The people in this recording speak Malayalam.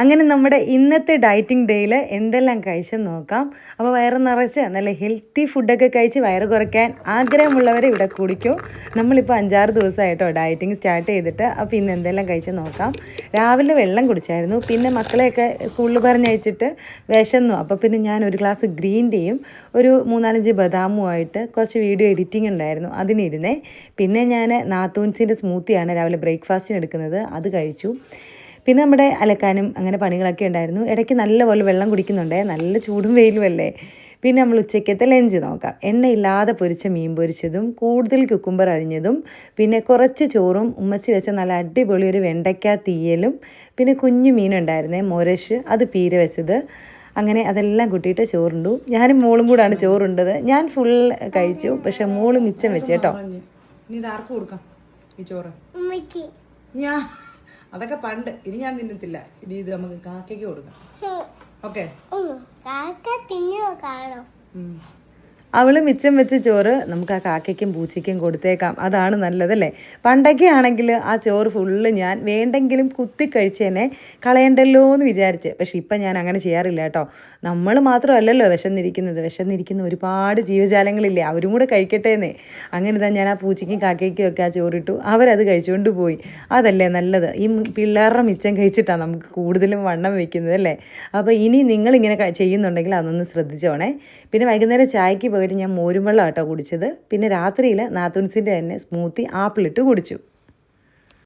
അങ്ങനെ നമ്മുടെ ഇന്നത്തെ ഡയറ്റിംഗ് ഡേയിൽ എന്തെല്ലാം കഴിച്ചെന്ന് നോക്കാം. അപ്പോൾ വയറ് നിറച്ച് നല്ല ഹെൽത്തി ഫുഡൊക്കെ കഴിച്ച് വയറ് കുറയ്ക്കാൻ ആഗ്രഹമുള്ളവരെ ഇവിടെ കുടിക്കും. നമ്മളിപ്പോൾ അഞ്ചാറ് ദിവസമായിട്ടോ ഡയറ്റിംഗ് സ്റ്റാർട്ട് ചെയ്തിട്ട് അപ്പോൾ ഇന്ന് എന്തെല്ലാം കഴിച്ചെന്ന് നോക്കാം. രാവിലെ വെള്ളം കുടിച്ചായിരുന്നു. പിന്നെ മക്കളെയൊക്കെ സ്കൂളിൽ പറഞ്ഞയച്ചിട്ട് വിശന്നു. അപ്പോൾ പിന്നെ ഞാൻ ഒരു ഗ്ലാസ് ഗ്രീൻ ടീയും ഒരു മൂന്നാലഞ്ച് ബദാമുമായിട്ട് കുറച്ച് വീഡിയോ എഡിറ്റിംഗ് ഉണ്ടായിരുന്നു അതിനിരുന്നേ. പിന്നെ ഞാൻ നാത്തൂൻസിന്റെ സ്മൂത്തിയാണ് രാവിലെ ബ്രേക്ക്ഫാസ്റ്റിന് എടുക്കുന്നത്. അത് കഴിച്ചു. പിന്നെ നമ്മുടെ അലക്കാനും അങ്ങനെ പണികളൊക്കെ ഉണ്ടായിരുന്നു. ഇടയ്ക്ക് നല്ലപോലെ വെള്ളം കുടിക്കുന്നുണ്ടേ. നല്ല ചൂടും വെയിലുമല്ലേ പിന്നെ നമ്മൾ ഉച്ചയ്ക്കത്തെ ലഞ്ച് നോക്കാം. എണ്ണയില്ലാതെ പൊരിച്ച മീൻ പൊരിച്ചതും കൂടുതൽ കുക്കുംബർ അരിഞ്ഞതും പിന്നെ കുറച്ച് ചോറും ഉമ്മച്ചി വെച്ച നല്ല അടിപൊളി ഒരു വെണ്ടയ്ക്ക തീയലും പിന്നെ കുഞ്ഞു മീനുണ്ടായിരുന്നേ മൊരശ് അത് പീര വെച്ചത്. അങ്ങനെ അതെല്ലാം കൂട്ടിയിട്ട് ചോറുണ്ടു. ഞാനും മോളും കൂടാണ് ചോറുണ്ടത്. ഞാൻ ഫുൾ കഴിച്ചു. പക്ഷെ മോൾ മിച്ചം വെച്ചേട്ടോ ഇനി ഇത് ആർക്ക് കൊടുക്കാം. ഈ ചോറ്. ഉമ്മയ്ക്ക് ഞാൻ അതൊക്കെ പണ്ട്. ഇനി ഞാൻ തിന്നത്തില്ല. ഇനി ഇത് നമുക്ക് കാക്കയ്ക്ക് കൊടുക്കാം. ഓക്കെ. കാക്ക തിന്നു കാണോ? അവൾ മിച്ചം വെച്ച ചോറ് നമുക്ക് ആ കാക്കയ്ക്കും പൂച്ചയ്ക്കും കൊടുത്തേക്കാം. അതാണ് നല്ലതല്ലേ പണ്ടൊക്കെ ആണെങ്കിൽ ആ ചോറ് ഫുള്ള് ഞാൻ വേണ്ടെങ്കിലും കുത്തി കഴിച്ചേനെ കളയണ്ടല്ലോ എന്ന് വിചാരിച്ച്. പക്ഷെ ഇപ്പം ഞാൻ അങ്ങനെ ചെയ്യാറില്ല കേട്ടോ. നമ്മൾ മാത്രമല്ലല്ലോ വിശന്നിരിക്കുന്നത്. വിശന്നിരിക്കുന്ന ഒരുപാട് ജീവജാലങ്ങളില്ലേ? അവരും കൂടെ കഴിക്കട്ടെ എന്നേ. അങ്ങനെ തന്നെ ഞാൻ ആ പൂച്ചയ്ക്കും കാക്കയ്ക്കും ഒക്കെ ആ ചോറിട്ടു. അവരത് കഴിച്ചുകൊണ്ട് പോയി. അതല്ലേ നല്ലത്? ഈ പിള്ളേരുടെ മിച്ചം കഴിച്ചിട്ടാണ് നമുക്ക് കൂടുതലും വണ്ണം വെക്കുന്നത് അല്ലേ? അപ്പോൾ ഇനി നിങ്ങളിങ്ങനെ ചെയ്യുന്നുണ്ടെങ്കിൽ അതൊന്ന് ശ്രദ്ധിച്ചോണേ. പിന്നെ വൈകുന്നേരം ചായക്ക് പോയിട്ട് ഞാൻ മോരും വെള്ളം കുടിച്ചത്. പിന്നെ രാത്രിയിൽ നാത്തുൻസിന്റെ തന്നെ സ്മൂത്തി ആപ്പിളിട്ട് കുടിച്ചു.